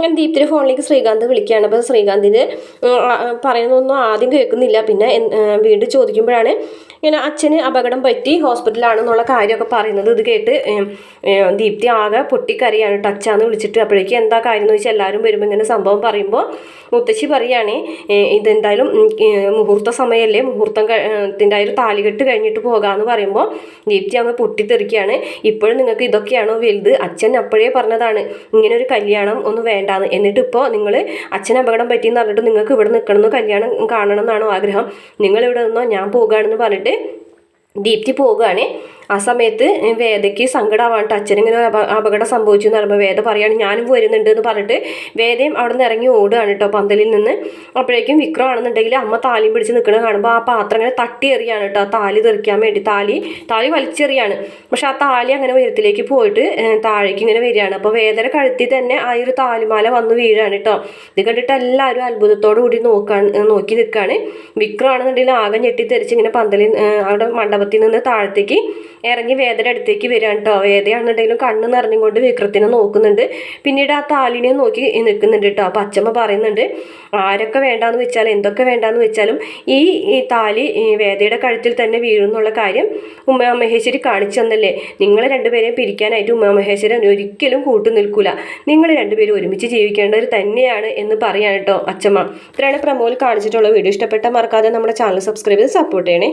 ഞാൻ ദീപ്തിയുടെ ഫോണിലേക്ക് ശ്രീകാന്ത് വിളിക്കുകയാണ്. അപ്പോൾ ശ്രീകാന്തിന് പറയുന്നതൊന്നും ആദ്യം കേൾക്കുന്നില്ല. പിന്നെ വീണ്ടും ചോദിക്കുമ്പോഴാണ് ഇങ്ങനെ അച്ഛന് അപകടം പറ്റി ഹോസ്പിറ്റലാണെന്നുള്ള കാര്യമൊക്കെ പറയുന്നത്. ഇത് കേട്ട് ദീപ്തി ആകെ പൊട്ടിക്കറിയാണ് ടച്ചാന്ന് വിളിച്ചിട്ട്. അപ്പോഴേക്കും എന്താ കാര്യം എന്ന് വെച്ചാൽ എല്ലാവരും വരുമ്പോൾ ഇങ്ങനെ സംഭവം പറയുമ്പോൾ മുത്തശ്ശി പറയുകയാണ് ഇതെന്തായാലും മുഹൂർത്ത സമയമല്ലേ മുഹൂർത്തത്തിന്റെ ഒരു താലികെട്ട് കഴിഞ്ഞിട്ട് പോകാമെന്ന് പറയുമ്പോൾ ദീപ്തി അങ്ങ് പൊട്ടിത്തെറിക്കുകയാണ്. ഇപ്പോഴും നിങ്ങൾക്ക് ഇതൊക്കെയാണോ വലുത്? അച്ഛൻ അപ്പോഴേ പറഞ്ഞതാണ് ഇങ്ങനൊരു കല്യാണം ഒന്ന് വേണ്ടാന്ന് എന്നിട്ട് ഇപ്പോൾ നിങ്ങൾ അച്ഛൻ അപകടം പറ്റിയെന്ന് പറഞ്ഞിട്ട് നിങ്ങൾക്ക് ഇവിടെ നിൽക്കണമെന്ന് കല്യാണം കാണണം എന്നാണോ ആഗ്രഹം? നിങ്ങൾ ഇവിടെ നിന്നോ ഞാൻ പോകുകയാണെന്ന് പറഞ്ഞിട്ട് ദീപ്തി പോവുകയാണ്. ആ സമയത്ത് വേദയ്ക്ക് സങ്കടമാവാണ്ട് അച്ഛനിങ്ങനെ അപകടം സംഭവിച്ചു എന്ന് പറയുമ്പോൾ വേദ പറയാണ് ഞാനും വരുന്നുണ്ട് എന്ന് പറഞ്ഞിട്ട് വേദയും അവിടെ നിന്ന് ഇറങ്ങി ഓടുകയാണ് കേട്ടോ പന്തലിൽ നിന്ന്. അപ്പോഴേക്കും വിക്രം ആണെന്നുണ്ടെങ്കിൽ അമ്മ താലിയും പിടിച്ച് നിൽക്കുന്നത് കാണുമ്പോൾ ആ പാത്രം അങ്ങനെ തട്ടി എറിയാണ് കേട്ടോ താലി തെറിക്കാൻ വേണ്ടി താലി താലി വലിച്ചെറിയാണ്. പക്ഷെ ആ താലി അങ്ങനെ ഉയരത്തിലേക്ക് പോയിട്ട് താഴേക്ക് ഇങ്ങനെ വരികയാണ്. അപ്പോൾ വേദന കഴുത്തി തന്നെ ആ ഒരു താലിമാല വന്ന് വീഴാണ് കേട്ടോ. ഇത് കണ്ടിട്ട് എല്ലാവരും അത്ഭുതത്തോടു കൂടി നോക്കാൻ നോക്കി നിൽക്കുകയാണ് വിക്രം ആണെന്നുണ്ടെങ്കിൽ ആകെ ഞെട്ടിത്തെറിച്ച് ഇങ്ങനെ പന്തലിൽ അവിടെ മണ്ഡപത്തിൽ നിന്ന് താഴത്തേക്ക് ഇറങ്ങി വേദന അടുത്തേക്ക് വരികയാണ് കേട്ടോ വേദയാണെന്നുണ്ടെങ്കിലും കണ്ണ് നിറഞ്ഞുകൊണ്ട് വിക്രത്തിനെ നോക്കുന്നുണ്ട്. പിന്നീട് ആ താലിനെ നോക്കി നിൽക്കുന്നുണ്ട് കേട്ടോ അപ്പം അച്ഛമ്മ പറയുന്നുണ്ട് ആരൊക്കെ വേണ്ടാന്ന് വെച്ചാലും എന്തൊക്കെ വേണ്ടാന്ന് വെച്ചാലും ഈ താലി വേദയുടെ കഴുത്തിൽ തന്നെ വീഴുന്നുള്ള കാര്യം ഉമ്മ മഹേശ്വരി കാണിച്ചു തന്നല്ലേ? നിങ്ങൾ രണ്ടുപേരെയും പിരിക്കാനായിട്ട് ഉമ്മ മഹേശ്വരൻ ഒരിക്കലും കൂട്ടു നിൽക്കൂല. നിങ്ങൾ രണ്ടുപേരും ഒരുമിച്ച് ജീവിക്കേണ്ടവർ തന്നെയാണ് എന്ന് പറയാൻ കേട്ടോ അച്ഛമ്മ ഇത്രയാണ് പ്രമോൽ കാണിച്ചിട്ടുള്ള വീഡിയോ. ഇഷ്ടപ്പെട്ട മറക്കാതെ നമ്മുടെ ചാനൽ സബ്സ്ക്രൈബ് ചെയ്ത് സപ്പോർട്ട് ചെയ്യണേ.